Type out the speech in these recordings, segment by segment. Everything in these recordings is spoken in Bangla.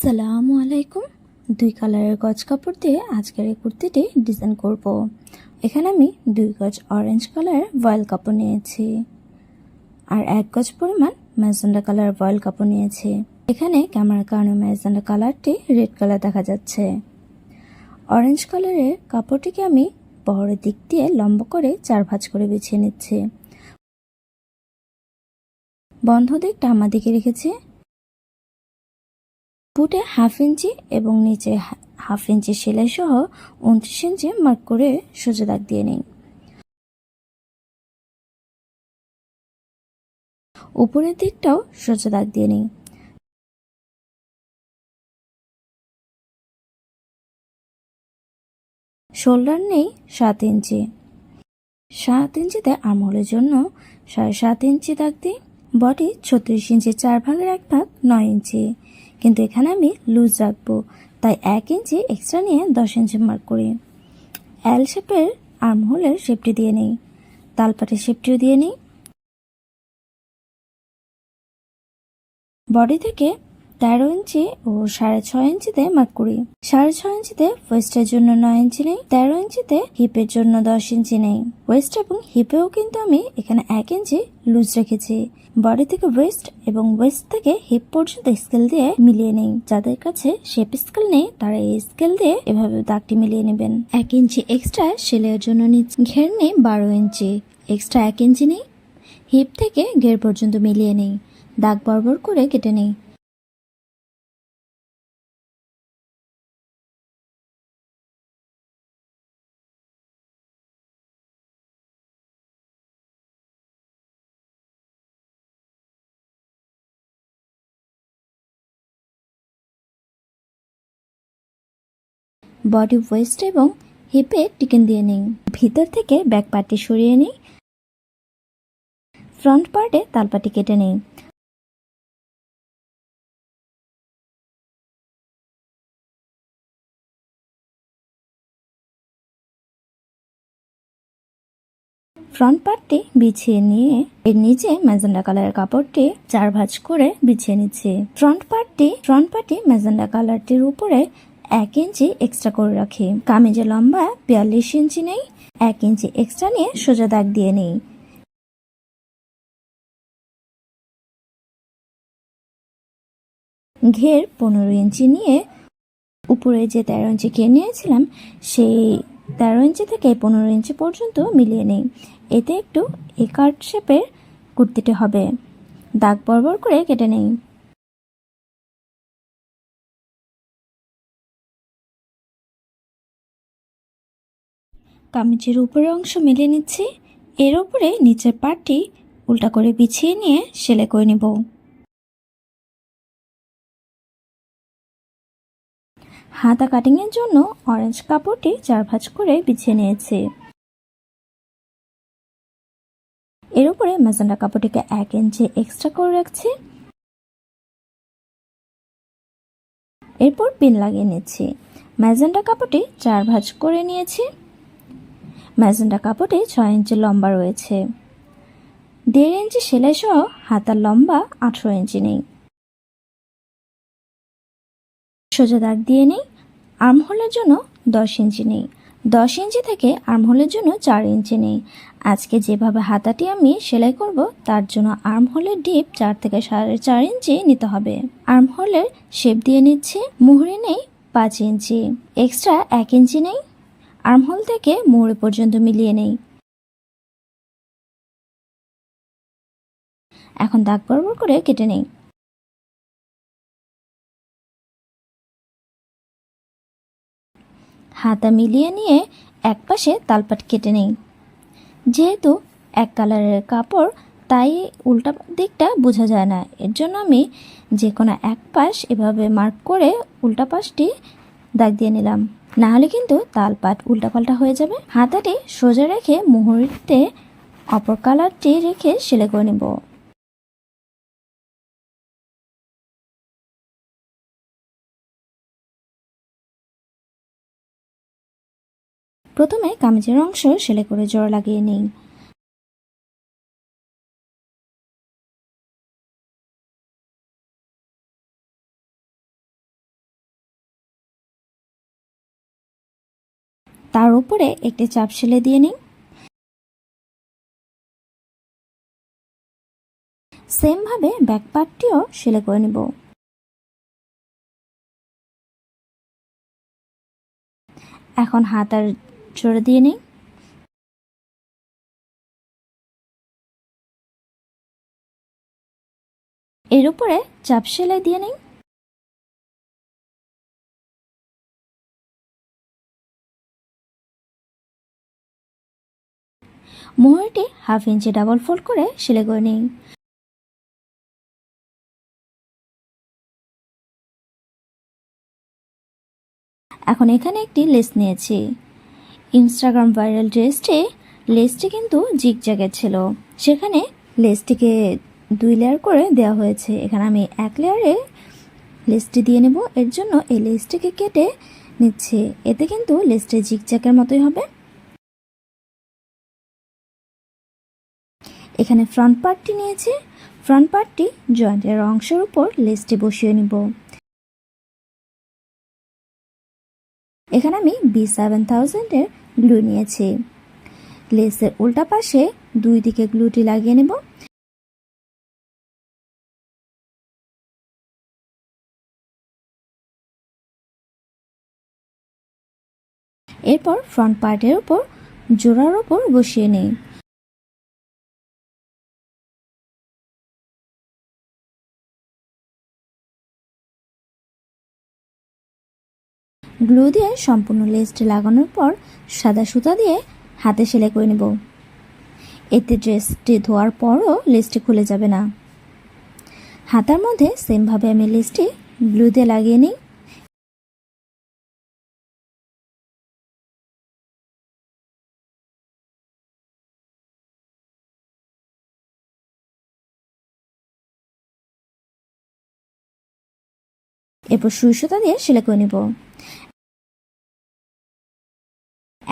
আসসালামু আলাইকুম। দুই কালারের গজ কাপড় দিয়ে আজকের এই কুর্তিটি ডিজাইন করব। এখানে আমি দুই গজ অরেঞ্জ কালারের ভয়েল কাপড় নিয়েছি। আর এক গজ পরিমাণ ম্যাজেন্ডা কালার ভয়েল কাপড় নিয়েছি। এখানে ক্যামেরার কারণে ম্যাজেন্ডা কালারটি রেড কালার দেখা যাচ্ছে। অরেঞ্জ কালারের কাপড়টিকে আমি বহরের দিক দিয়ে লম্বা করে চার ভাঁজ করে বিছিয়ে নিচ্ছি। বন্ধ দিকটা আমার দিকে রেখেছি। বুটে হাফ ইঞ্চি এবং নিচে হাফ ইঞ্চি সেলাই সহ উনত্রিশ ইঞ্চি মার্ক করে সোজা দাগ দিয়ে নিই উপরের দিকটাও সোজা দাগ দিয়ে নিই শোল্ডার নেই সাত ইঞ্চি। সাত ইঞ্চিতে আমলের জন্য সাড়ে সাত ইঞ্চি দাগ দিই বডি ছত্রিশ ইঞ্চি চার ভাগের এক ভাগ নয় ইঞ্চি। কিন্তু এখানে আমি লুজ রাখব। তাই এক ইঞ্চি এক্সট্রা নিয়ে দশ ইঞ্চি মার্ক করি। এল শেপের আর্মহোলের শেপটি দিয়ে নিই। তালপাটের শেপটিও দিয়ে নিই। বডি থেকে তেরো ইঞ্চি ও সাড়ে ছয় ইঞ্চিতে মার্ক করি সাড়ে ছয় ইঞ্চিতে ওয়েস্টের জন্য নয় ইঞ্চি নেই, তেরো ইঞ্চিতে হিপের জন্য দশ ইঞ্চি নেই। ওয়েস্ট এবং হিপেও কিন্তু আমি এখানে এক ইঞ্চি লুজ রেখেছি। বডি থেকে ওয়েস্ট এবং ওয়েস্ট থেকে হিপ পর্যন্ত স্কেল দিয়ে মিলিয়ে নেই। যাদের কাছে শেপ স্কেল নেই, তারা এই স্কেল দিয়ে এভাবে দাগটি মিলিয়ে নেবেন। এক ইঞ্চি এক্সট্রা সেলাইয়ের জন্য ঘের নেই বারো ইঞ্চি। এক্সট্রা এক ইঞ্চি নেই। হিপ থেকে ঘের পর্যন্ত মিলিয়ে নেই। দাগ বরাবর করে কেটে নেই। বডি ওয়েস্ট এবং হিপে টিকেন দিয়ে নিই ভিতর থেকে ব্যাক পার্টটি সরিয়ে নিই ফ্রন্ট পার্টে তালপাটি কেটে নিই ফ্রন্ট পার্টটি বিছিয়ে নিয়ে এর নিচে ম্যাজেন্ডা কালারের কাপড়টি চার ভাঁজ করে বিছিয়ে নিচ্ছি। ফ্রন্ট পার্টটি ফ্রন্ট পার্টি ম্যাজেন্ডা কালারটির উপরে এক ইঞ্চি এক্সট্রা করে রাখি। কামিজে লম্বা বিয়াল্লিশ ইঞ্চি নেই, এক ইঞ্চি এক্সট্রা নিয়ে সোজা দাগ দিয়ে নেই। ঘের পনেরো ইঞ্চি নিয়ে উপরে যে তেরো ইঞ্চি কে নিয়েছিলাম, সেই তেরো ইঞ্চি থেকে পনেরো ইঞ্চি পর্যন্ত মিলিয়ে নেই। এতে একটু একার্ট শেপের কুর্তিটি হবে। দাগ বরাবর করে কেটে নেই। কামিজের উপরের অংশ মিলিয়ে নিচ্ছি। এর উপরে নিচের পাটটি উল্টা করে বিছিয়ে নিয়ে সেলাই করে নেব। হাতা কাটিংয়ের জন্য অরেঞ্জ কাপড়টি চার ভাঁজ করে বিছিয়ে নিয়েছি। এর উপরে ম্যাজেন্ডা কাপড়টিকে এক ইঞ্চি এক্সট্রা করে রাখছি। এরপর পিন লাগিয়ে নিচ্ছি। ম্যাজেন্ডা কাপড়টি চার ভাঁজ করে নিয়েছি। ম্যাজেন্ডা কাপড়ে ছয় ইঞ্চি লম্বা রয়েছে। দেড় ইঞ্চি সেলাই সহ হাতার লম্বা আঠেরো ইঞ্চি নেই। সোজা দাগ দিয়ে নেই, আর্মহোলের জন্য দশ ইঞ্চি নেই। দশ ইঞ্চি থেকে আর্মহোলের জন্য চার ইঞ্চি নেই। আজকে যেভাবে হাতাটি আমি সেলাই করব, তার জন্য আর্মহোলের ডিপ চার থেকে সাড়ে চার ইঞ্চি নিতে হবে। আর্মহোলের শেপ দিয়ে নিচ্ছি, মুহুরি নেই, পাঁচ ইঞ্চি। এক্সট্রা এক ইঞ্চি নেই আর্মহোল থেকে মুহুরি পর্যন্ত মিলিয়ে নেই। এখন দাগ বরাবর করে কেটে নেই। হাতা মিলিয়ে নিয়ে এক পাশে তালপাট কেটে নেই। যেহেতু এক কালারের কাপড়, তাই উল্টা দিকটা বোঝা যায় না। এর জন্য আমি যে কোনো এক পাশ এভাবে মার্ক করে উল্টা পাশটি দাগ দিয়ে নিলাম। না হলে কিন্তু তালপাট উল্টাপাল্টা হয়ে যাবে। হাতাটি সোজা রেখে মুহুরিতে অপর কালারটি রেখে সেলাই করে নেব। প্রথমে কামিজের অংশ সেলাই করে জোড়া লাগিয়ে নিই। তার উপরে একটি চাপ সেলাই দিয়ে নিন। সেম ভাবে ব্যাক পার্টটিও সেলাই করে নিব। এখন হাত আর জোরে দিয়ে নিই এর উপরে চাপ সেলাই দিয়ে নিই মোহরটি হাফ ইঞ্চি ডাবল ফোল্ড করে সেলাই করে নিই এখন এখানে একটি লেস নিয়েছি। ইনস্টাগ্রাম ভাইরাল ড্রেসটি লেসটি কিন্তু জিগজ্যাগের ছিল। সেখানে লেসটিকে দুই লেয়ার করে দেওয়া হয়েছে। এখানে আমি এক লেয়ারে লেসটি দিয়ে নেব। এর জন্য এই লেসটিকে কেটে নিচ্ছে। এতে কিন্তু লেসটি জিগজ্যাগের মতোই হবে। এখানে ফ্রন্ট পার্টটি নিয়েছি। ফ্রন্ট পার্টটি জয়েন্টের অংশের উপর লেসটি বসিয়ে নিব। এখানে আমি বি সেভেন থাউজেন্ডের গ্লু নিয়েছি। লেসের উল্টা পাশে দুই দিকে গ্লুটি লাগিয়ে নেব। এরপর ফ্রন্ট পার্টের উপর জোড়ার উপর বসিয়ে নেই। গ্লু দিয়ে সম্পূর্ণ লেসটি লাগানোর পর সাদা সুতা দিয়ে হাতে সেলাই করে নেব। এতে ড্রেসটি ধোয়ার পরও লেসটি খুলে যাবে না। হাতার মধ্যে সেমভাবে আমি লেসটি গ্লু দিয়ে লাগিয়ে নিই। এরপর সুই সুতা দিয়ে সেলাই করে নেব।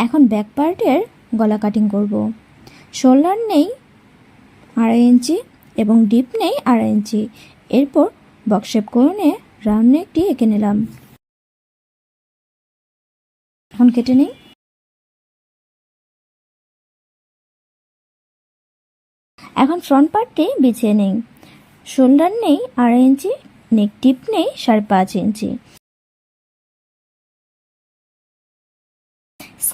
এখন ব্যাক পার্টের গলা কাটিং করব। শোল্ডার নেই আড়াই ইঞ্চি এবং ডিপ নেই আড়াই ইঞ্চি। এরপর বক্স শেপ করে নিয়ে রাউন্ড নেকটি এঁকে নিলাম। এখন কেটে নিই। এখন ফ্রন্ট পার্টটি বিছিয়ে নেই। শোল্ডার নেই আড়াই ইঞ্চি নেক টিপ নেই সাড়ে পাঁচ ইঞ্চি।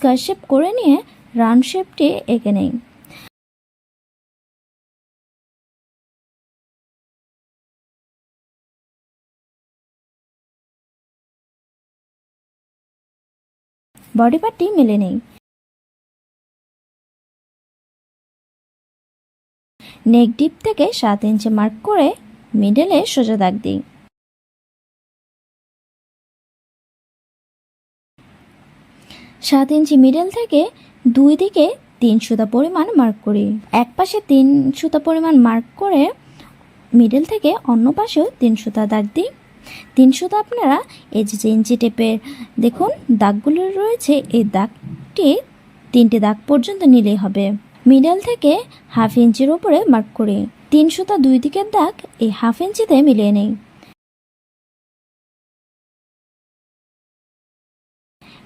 স্কোয়ার শেপ করে নিয়ে রাউন্ড শেপটি এঁকে নেই। বডি পার্টটি মেলে নেই। নেক ডিপ থেকে সাত ইঞ্চি মার্ক করে মিডলে সোজা দাগ দিই। সাত ইঞ্চি মিডল থেকে দুই দিকে তিন সুতা পরিমাণ মার্ক করি। এক পাশে তিন সুতা পরিমাণ মার্ক করে মিডল থেকে অন্য পাশেও তিন সুতা দাগ দিই। তিন সুতা আপনারা এই যে ইঞ্চি টেপের দেখুন, দাগগুলো রয়েছে, এই দাগটি তিনটে দাগ পর্যন্ত নিলেই হবে। মিডল থেকে হাফ ইঞ্চির উপরে মার্ক করি। তিন সুতা দুই দিকের দাগ এই হাফ ইঞ্চিতে মিলিয়ে নেই।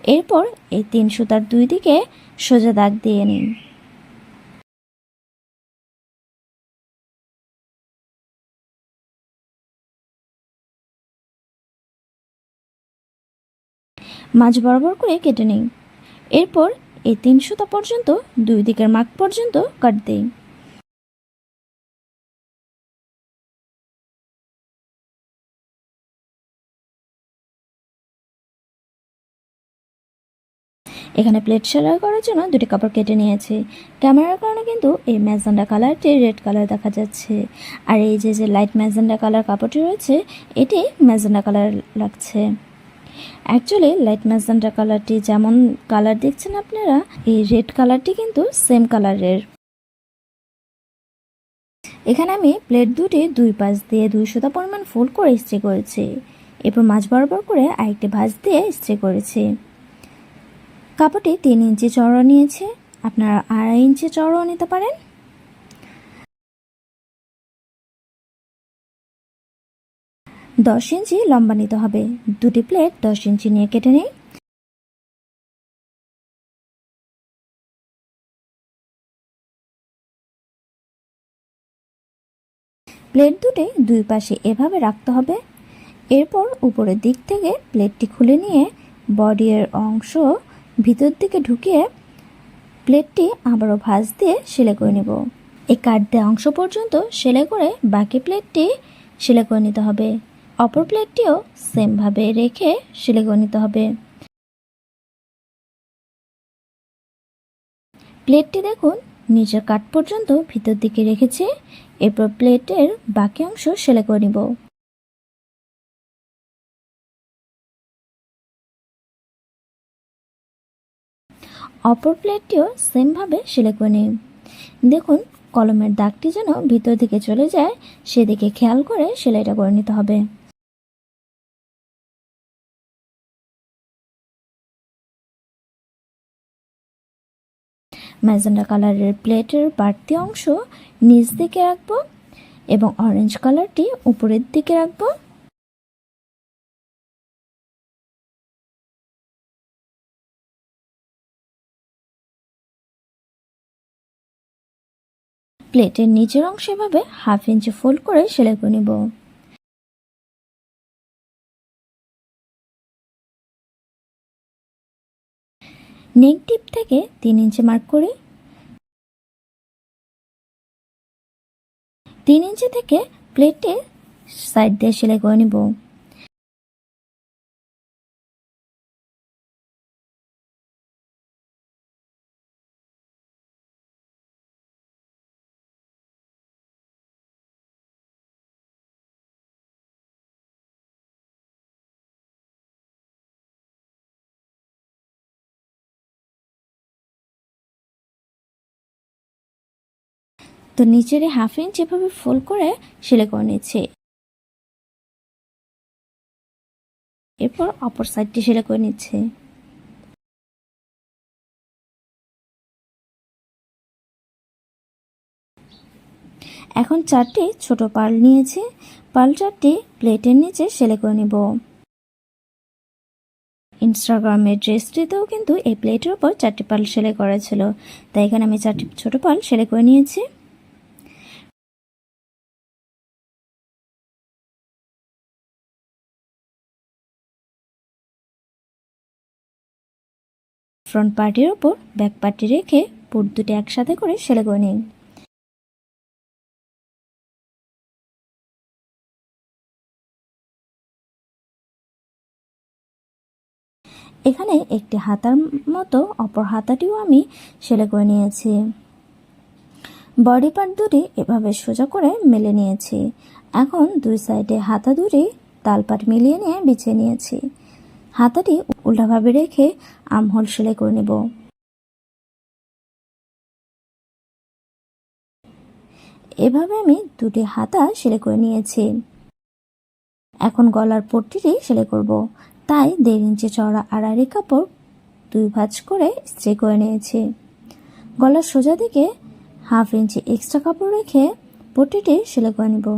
এরপর এই তিন সুতার দুই দিকে সোজা দাগ দিয়ে নিন। মাঝ বরাবর করে কেটে নিই এরপর এই তিন সুতা পর্যন্ত দুই দিকের মার্ক পর্যন্ত কাট দিই এখানে প্লেট সেলাই করার জন্য দুটি কাপড় কেটে নিয়েছি। ক্যামেরার কারণে কিন্তু এই ম্যাজেন্ডা কালারটি রেড কালার দেখা যাচ্ছে। আর এই যে যে লাইট ম্যাজেন্ডা কালার কাপড়টি রয়েছে, এটি ম্যাজেন্ডা কালার লাগছে। অ্যাকচুয়ালি লাইট ম্যাজেন্ডা কালারটি যেমন কালার দেখছেন আপনারা, এই রেড কালারটি কিন্তু সেম কালারের এখানে আমি প্লেট দুটি দুই পাশ দিয়ে দুই সুতা পরিমাণ ফুল করে স্ট্রে করেছি। এরপর মাছ বরাবর করে আরেকটি ভাঁজ দিয়ে স্ট্রে করেছি। কাপড়টি তিন ইঞ্চি চড়ো নিয়েছে। আপনারা আড়াই ইঞ্চি চড়ো নিতে পারেন। দশ ইঞ্চি লম্বা নিতে হবে। দুটি প্লেট দশ ইঞ্চি নিয়ে কেটে নেই প্লেট দুটি দুই পাশে এভাবে রাখতে হবে। এরপর উপরের দিক থেকে প্লেটটি খুলে নিয়ে বডির অংশ ভিতর দিকে ঢুকিয়ে প্লেটটি আবারও ভাঁজ দিয়ে সেলাই করে নেব। এই কাট দেওয়া অংশ পর্যন্ত সেলাই করে বাকি প্লেটটি সেলাই করে নিতে হবে। অপর প্লেটটিও সেমভাবে রেখে সেলাই করে নিতে হবে। প্লেটটি দেখুন নিচের কাট পর্যন্ত ভিতর দিকে রেখেছি। এরপর প্লেটের বাকি অংশ সেলাই করে নিব। অপর প্লেটটিও সেমভাবে সেলাই করে নিন দেখুন, কলমের দাগটি যেন ভিতর দিকে চলে যায়, সেদিকে খেয়াল করে সেলাইটা করে নিতে হবে। ম্যাজেন্ডা কালারের প্লেটের বাড়তি অংশ নিচ দিকে রাখব এবং অরেঞ্জ কালারটি উপরের দিকে রাখব। প্লেটের নিচের অংশ এভাবে হাফ ইঞ্চি ফোল্ড করে সেলাই করে নিব। নেক ডিপ থেকে তিন ইঞ্চি মার্ক করি, তিন ইঞ্চি থেকে প্লেটে সাইড দিয়ে সেলাই করে নিব। তো নিচের হাফ ইঞ্চ এভাবে ফোল্ড করে সেলাই করে নিচ্ছি। এরপর অপর সাইডটি সেলাই করে নিচ্ছে। এখন চারটি ছোট পাল নিয়েছি। পাল চারটি প্লেটের নিচে সেলাই করে নিব। ইনস্টাগ্রামের ড্রেসটিতেও কিন্তু এই প্লেটের উপর চারটি পাল সেলাই করা ছিল। তাই এখানে আমি চারটি ছোট পাল সেলাই করে নিয়েছি। ফ্রন্ট পার্টির ওপর ব্যাক পার্টি রেখে পুট দুটি একসাথে করে সেলাই করে নিন। এখানে একটি হাতার মতো অপর হাতাটিও আমি সেলাই করে নিয়েছি। বডি পার্ট দুটি এভাবে সোজা করে মেলে নিয়েছি। এখন দুই সাইডে হাতা দুটি তালপাট মিলিয়ে নিয়ে বিছিয়ে নিয়েছি। হাতাটি উল্টাভাবে রেখে আমহল সেলাই করে নেব। এভাবে আমি দুটি হাতা সেলাই করে নিয়েছি। এখন গলার পট্টিটি সেলাই করব। তাই দেড় ইঞ্চি চওড়া আড়াআড়ি কাপড় দুই ভাঁজ করে স্ত্রি করে নিয়েছি। গলার সোজা দিকে হাফ ইঞ্চি এক্সট্রা কাপড় রেখে পট্টিটি সেলাই করে নেব।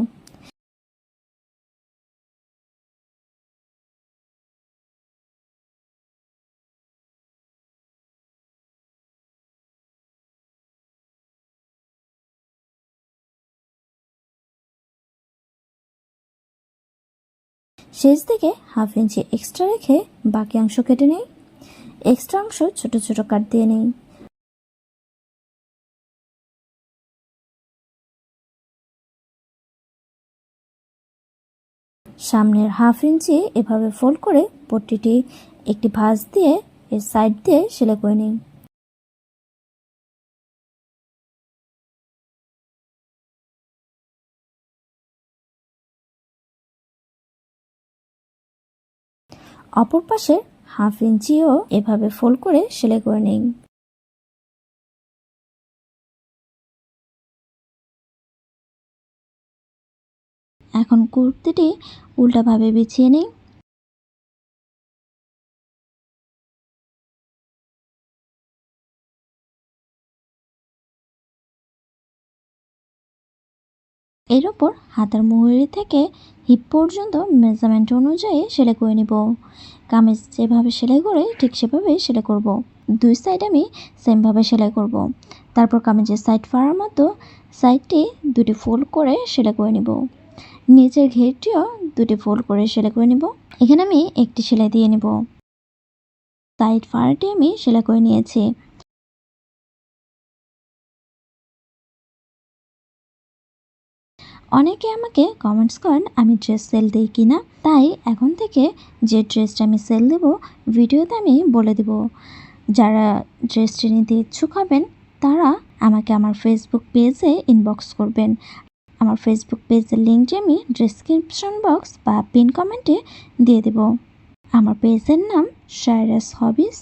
শেষ দিকে হাফ ইঞ্চি এক্সট্রা রেখে বাকি অংশ কেটে নেই। এক্সট্রা অংশ ছোট ছোট কাট দিয়ে নেই। সামনের হাফ ইঞ্চি এভাবে ফোল্ড করে পট্টিটি একটি ভাঁজ দিয়ে এর সাইড দিয়ে সেলাই করে নিই অপর পাশে হাফ ইঞ্চিও এভাবে ফোল্ড করে সেলাই করে নিন। এখন কুর্তিটি উল্টাভাবে বিছিয়ে নিই এর ওপর হাতার মুহুরি থেকে হিপ পর্যন্ত মেজারমেন্ট অনুযায়ী সেলাই করে নিব। কামিজ যেভাবে সেলাই করে ঠিক সেভাবে সেলাই করব। দুই সাইড আমি সেমভাবে সেলাই করব। তারপর কামিজের সাইড ফাড়ার মতো সাইডটি দুটি ফোল্ড করে সেলাই করে নিব। নিচের ঘেরটিও দুটি ফোল্ড করে সেলাই করে নিব। এখানে আমি একটি সেলাই দিয়ে নিব। সাইড ফাড়াটি আমি সেলাই করে নিয়েছি। অনেকে আমাকে কমেন্টস করেন, আমি ড্রেস সেল দিই কি না? তাই এখন থেকে যে ড্রেসটা আমি সেল দেব, ভিডিওতে আমি বলে দেব। যারা ড্রেসটি নিতে ইচ্ছুক হবেন, তারা আমাকে আমার ফেসবুক পেজে ইনবক্স করবেন। আমার ফেসবুক পেজের লিঙ্কটি আমি ডিসক্রিপশন বক্স বা পিন কমেন্টে দিয়ে দেব। আমার পেজের নাম সাইরাস হবিস